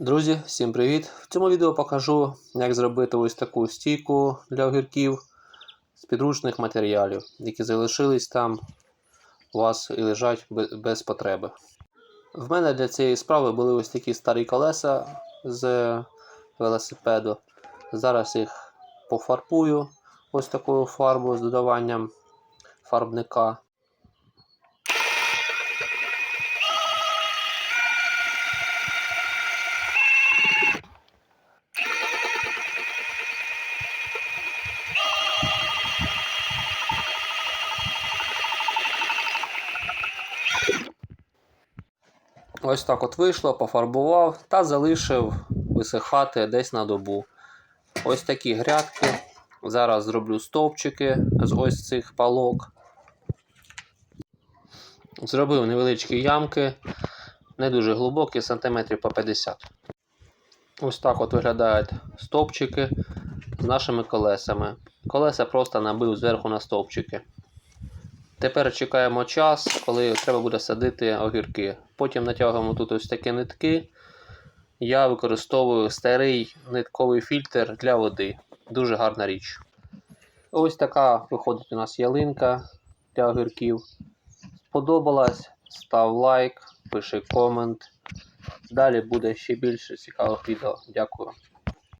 Друзі, всім привіт! В цьому відео покажу, як зробити ось таку стійку для огірків з підручних матеріалів, які залишились там у вас і лежать без потреби. В мене для цієї справи були ось такі старі колеса з велосипеду. Зараз їх пофарбую ось такою фарбою з додаванням фарбника. Ось так от вийшло, пофарбував та залишив висихати десь на добу. Ось такі грядки. Зараз зроблю стовпчики з ось цих палок. Зробив невеличкі ямки, не дуже глибокі, сантиметрів по 50. Ось так от виглядають стовпчики з нашими колесами. Колеса просто набив зверху на стовпчики. Тепер чекаємо час, коли треба буде садити огірки. Потім натягуємо тут ось такі нитки. Я використовую старий нитковий фільтр для води. Дуже гарна річ. Ось така виходить у нас ялинка для огірків. Сподобалась? Став лайк, пиши комент. Далі буде ще більше цікавих відео. Дякую.